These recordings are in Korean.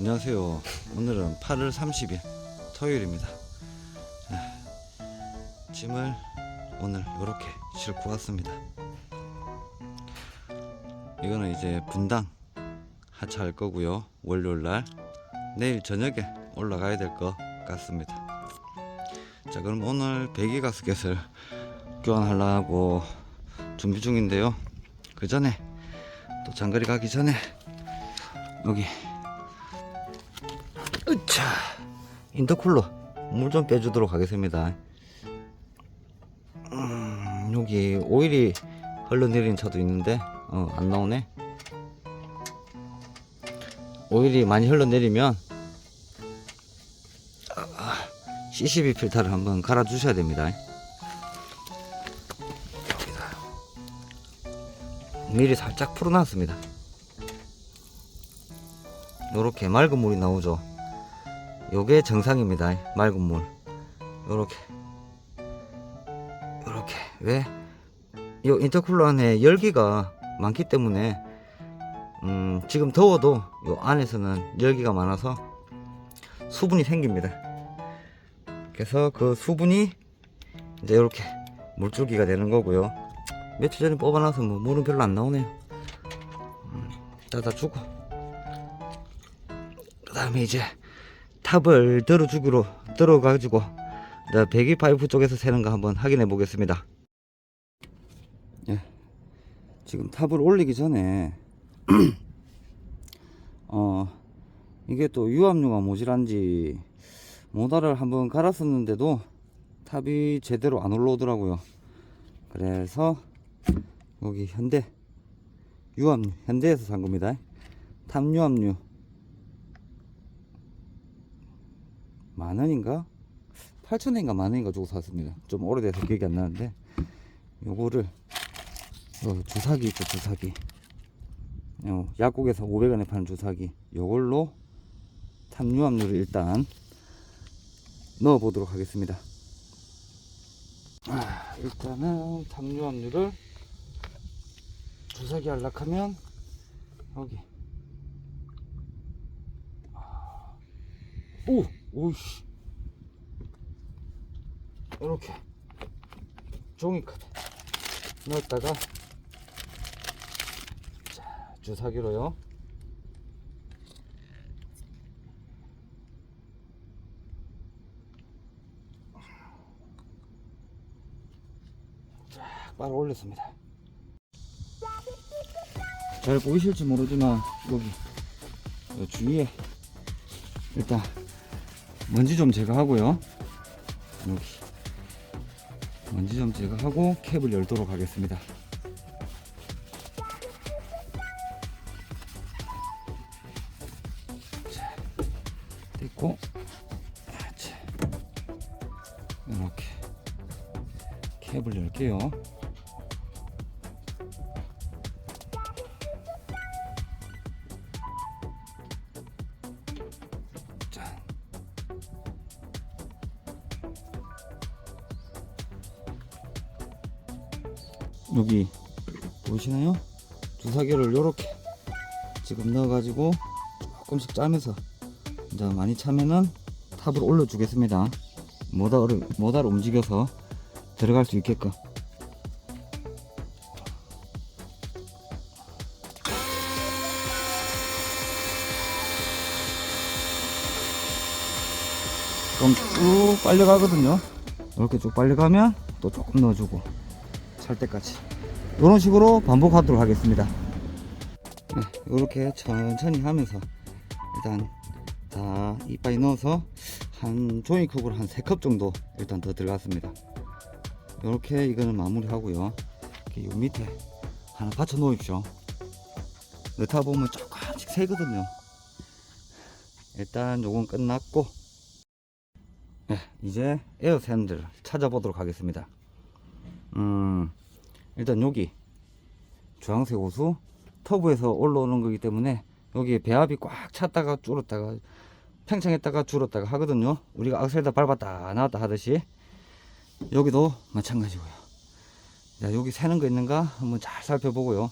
안녕하세요. 오늘은 8월 30일 토요일입니다. 아, 짐을 오늘 이렇게 싣고 왔습니다. 이거는 이제 분당 하차할 거고요. 월요일 날 내일 저녁에 올라가야 될 것 같습니다. 자, 그럼 오늘 배기 가스켓을 교환하려고 준비 중인데요. 그 전에 또 장거리 가기 전에 여기 으차 인터쿨러 물 좀 빼주도록 하겠습니다. 음, 여기 오일이 흘러내린 차도 있는데 어, 안 나오네. 오일이 많이 흘러내리면 아, CCB 필터를 한번 갈아 주셔야 됩니다. 미리 살짝 풀어놨습니다. 요렇게 맑은 물이 나오죠 요게 정상입니다. 맑은 물. 요렇게. 요렇게. 왜? 요 인터쿨러 안에 열기가 많기 때문에 음 지금 더워도 요 안에서는 열기가 많아서 수분이 생깁니다. 그래서 그 수분이 이제 이렇게 물줄기가 되는 거고요. 며칠 전에 뽑아놔서 뭐 물은 별로 안 나오네요. 음, 닫아주고. 그 다음에 이제 탑을 들어주기로 들어가지고 배기 파이프 쪽에서 새는 거 한번 확인해 보겠습니다. 예, 지금 탑을 올리기 전에 어 이게 또 유압류가 모질한지 모달을 한번 갈았었는데도 탑이 제대로 안 올라오더라고요. 그래서 여기 현대 유압류 현대에서 산 겁니다. 탑 유압류 만 원인가? 8천 원인가 만 원인가 주고 샀습니다. 좀 오래돼서 기억이 안 나는데 요거를 어, 주사기 있죠 주사기 어, 약국에서 500원에 파는 주사기 요걸로 탐유압류를 일단 넣어 보도록 하겠습니다. 아, 일단은 탐유압류를 주사기 안락하면 여기 아, 오! 오이씨. 이렇게. 종이컵에 넣었다가 자 주사기로요. 쫙 빨아 올렸습니다. 잘 보이실지 모르지만 여기 요 주위에 일단 먼지 좀 제거하고요. 여기 먼지 좀 제거하고 캡을 열도록 하겠습니다. 여기 보이시나요? 주사기를 요렇게 지금 넣어가지고 조금씩 짜면서 이제 많이 차면은 탑을 올려주겠습니다. 모달을, 모달 움직여서 들어갈 수 있게끔. 좀쭉 빨려 가거든요. 이렇게 쭉 빨려 가면 또 조금 넣어주고 찰 때까지 이런 식으로 반복하도록 하겠습니다. 네, 이렇게 천천히 하면서 일단 다 이빨이 넣어서 한 종이컵으로 한 3컵 정도 일단 더 들어갔습니다. 이렇게 이거는 마무리 하고요. 이렇게 요 밑에 하나 받쳐 놓으십시오. 넣다 보면 조금씩 새거든요. 일단 요건 끝났고 네, 이제 에어 샌들을 찾아보도록 하겠습니다. 음, 일단 여기 주황색 호수 터부에서 올라오는 거기 때문에 여기 배합이 꽉 찼다가 줄었다가 팽창했다가 줄었다가 하거든요. 우리가 악셀에다 밟았다 나왔다 하듯이 여기도 마찬가지고요. 자, 여기 새는 거 있는가 한번 잘 살펴보고요.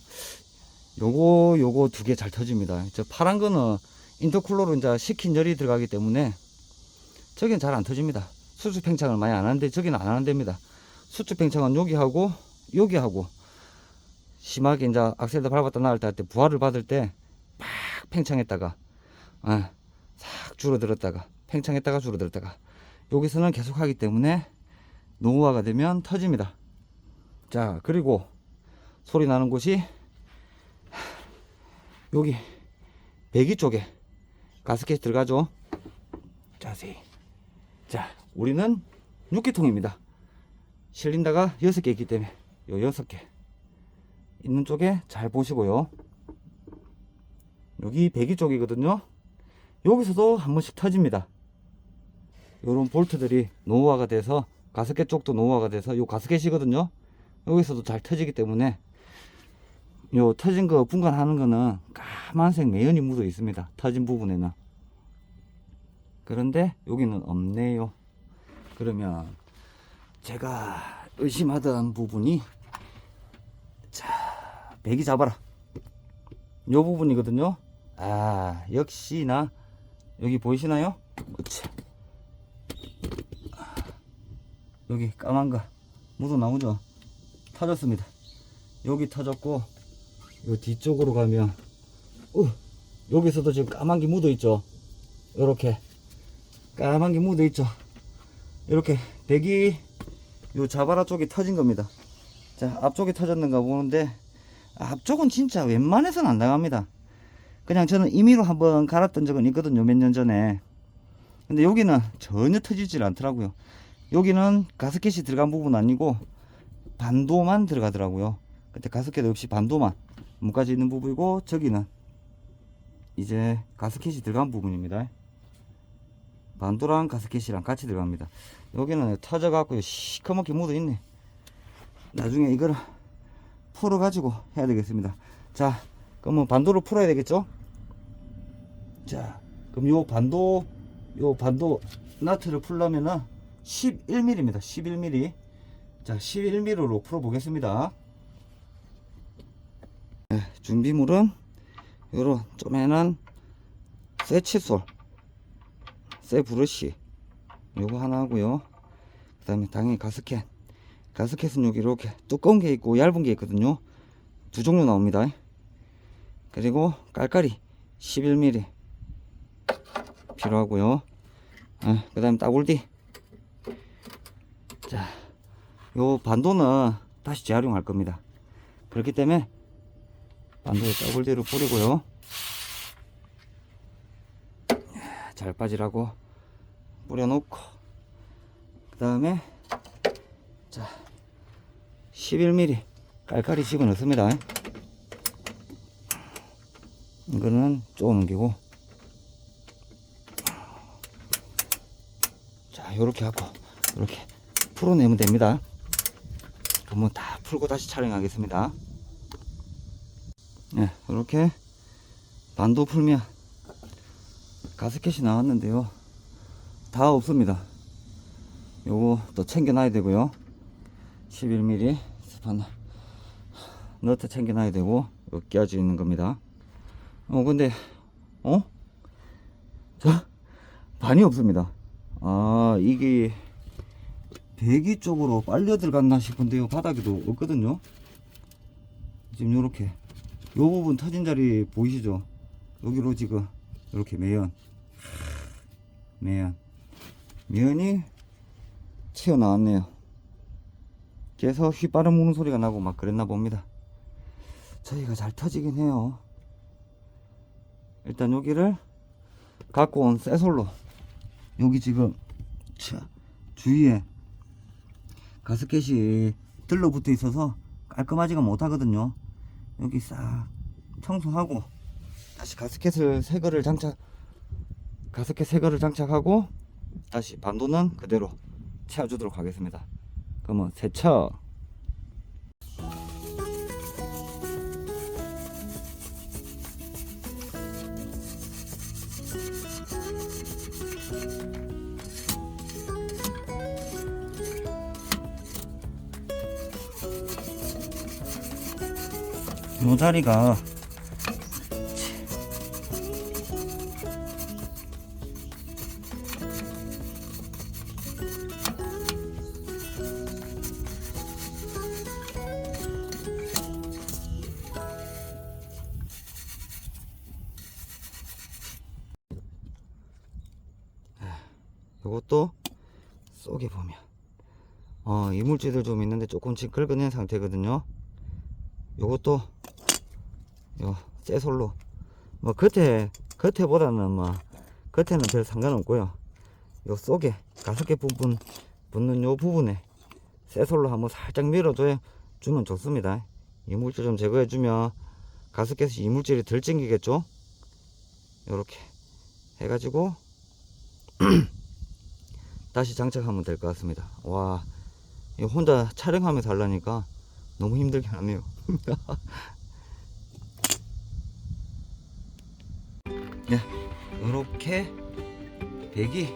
요거 요거 두 개 잘 터집니다. 저 파란 거는 인터쿨러로 이제 식힌 열이 들어가기 때문에 저기는 잘안 터집니다. 수축 팽창을 많이 안 하는데 저기는 안 하는 데입니다. 수축 팽창은 여기 하고 여기 하고 심하게 이제 악셀도 밟았다 나갈 때 부하를 받을 때팍 팽창했다가 아, 싹 줄어들었다가 팽창했다가 줄어들었다가 여기서는 계속 하기 때문에 노후화가 되면 터집니다. 자 그리고 소리 나는 곳이 여기 배기 쪽에 가스켓이 들어가죠. 자세히. 자, 우리는 6기통입니다. 실린다가 6개 있기 때문에 요 6개 있는 쪽에 잘 보시고요. 여기 배기 쪽이거든요. 여기서도 한 번씩 터집니다. 요런 볼트들이 노후화가 돼서 가스켓 쪽도 노후화가 돼서 요 가스켓이거든요. 여기서도 잘 터지기 때문에 요 터진 거 분간하는 거는 까만색 매연이 묻어 있습니다. 터진 부분에는. 그런데 여기는 없네요. 그러면 제가 의심하던 부분이 자, 배기 잡아라. 요 부분이거든요. 아, 역시나 여기 보이시나요? 여기 까만 거 묻어 나오죠? 터졌습니다. 여기 터졌고 요 뒤쪽으로 가면 어, 여기서도 지금 까만 게 묻어 있죠. 요렇게 까만 게 묻어 있죠. 이렇게 배기 요 자바라 쪽이 터진 겁니다. 자 앞쪽이 터졌는가 보는데 앞쪽은 진짜 웬만해서는 안 나갑니다. 그냥 저는 임의로 한번 갈았던 적은 있거든요. 몇 년 전에. 근데 여기는 전혀 터지질 않더라고요. 여기는 가스켓이 들어간 부분 아니고 반도만 들어가더라고요. 그때 가스켓 없이 반도만 문까지 있는 부분이고 저기는 이제 가스켓이 들어간 부분입니다. 반도랑 가스켓이랑 같이 들어갑니다. 여기는 터져갖고 시커멓게 묻어 있네. 나중에 이걸 풀어 가지고 해야 되겠습니다. 자, 그러면 반도를 풀어야 되겠죠? 자, 그럼 요 반도 요 반도 나트를 풀려면은 11mm입니다. 11mm. 자, 11mm로 풀어 보겠습니다. 네, 준비물은 요런 쪼매난 쇠 칫솔, 쇠 브러쉬 요거 하나 하고요. 그 다음에 당연히 가스켓. 가스켓은 여기 이렇게 두꺼운 게 있고 얇은 게 있거든요. 두 종류 나옵니다. 그리고 깔깔이 11mm 필요하고요. 아, 그 다음에 따굴디. 자, 요 반도는 다시 재활용할 겁니다. 그렇기 때문에 반도에 따굴디를 뿌리고요. 잘 빠지라고 뿌려놓고 그 다음에 자 11mm 깔깔이 집어넣습니다. 이거는 쪼는 기고. 자 요렇게 하고 이렇게 풀어내면 됩니다. 그러면 다 풀고 다시 촬영하겠습니다. 네 이렇게 반도 풀면 가스켓이 나왔는데요. 다 없습니다. 요거 또 챙겨 놔야 되고요 11mm 스파나 너트 챙겨놔야 되고 여기 끼워져 있는 겁니다. 어 근데 어? 자 반이 없습니다. 아 이게 배기 쪽으로 빨려 들어갔나 싶은데요. 바닥에도 없거든요. 지금 요렇게 요 부분 터진 자리 보이시죠? 여기로 지금 이렇게 매연. 매연. 면이 튀어나왔네요 그래서 휘바람 무는 소리가 나고 막 그랬나 봅니다. 저희가 잘 터지긴 해요. 일단 여기를 갖고 온 쇠솔로 여기 지금 자, 주위에 가스켓이 들러붙어 있어서 깔끔하지가 못하거든요. 여기 싹 청소하고 다시 가스켓을 새 거를 장착 가스켓 새 거를 장착하고 다시 반도는 그대로 채워주도록 하겠습니다 그러면 세차 요 자리가 요것도 속에 보면. 어 이물질들 좀 있는데 조금씩 긁어낸 상태거든요. 요것도 요 쇠솔로. 뭐 겉에 겉에보다는 뭐 겉에는 별 상관없고요. 요 속에 가습기 부분 붙는 요 부분에 쇠솔로 한번 살짝 밀어줘 주면 좋습니다. 이물질 좀 제거해 주면 가습기에서 이물질이 덜 찡기겠죠? 요렇게 해가지고 다시 장착하면 될 것 같습니다. 와 이거 혼자 촬영하면서 하려니까 너무 힘들긴 하네요. 네 이렇게 배기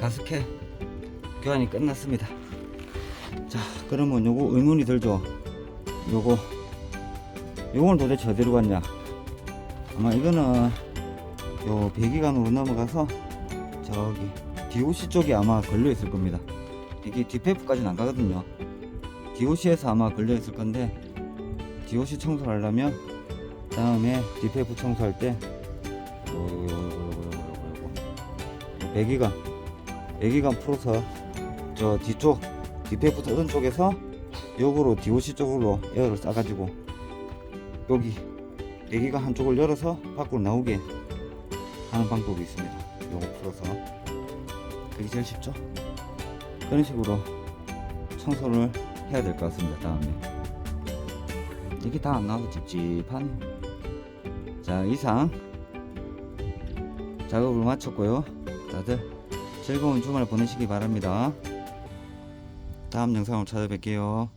가스켓 교환이 끝났습니다. 자 그러면 요거 의문이 들죠? 요거 요거는 도대체 어디로 갔냐? 아마 이거는 요 배기관으로 넘어가서 저기 DOC 쪽에 아마 걸려 있을 겁니다 이게 DPF까지는 안 가거든요 DOC에서 아마 걸려 있을 건데 DOC 청소를 하려면 다음에 DPF 청소할 때 요. 배기관 배기관 풀어서 저 뒤쪽 DPF 뜯은 쪽에서 역으로 DOC 쪽으로 에어를 싸가지고 여기 배기관 한쪽을 열어서 밖으로 나오게 하는 방법이 있습니다. 요거 풀어서 그게 제일 쉽죠? 그런 식으로 청소를 해야 될 것 같습니다. 다음에 이게 다 안 나와서 찝찝하네. 자 이상 작업을 마쳤고요. 다들 즐거운 주말 보내시기 바랍니다. 다음 영상으로 찾아뵐게요.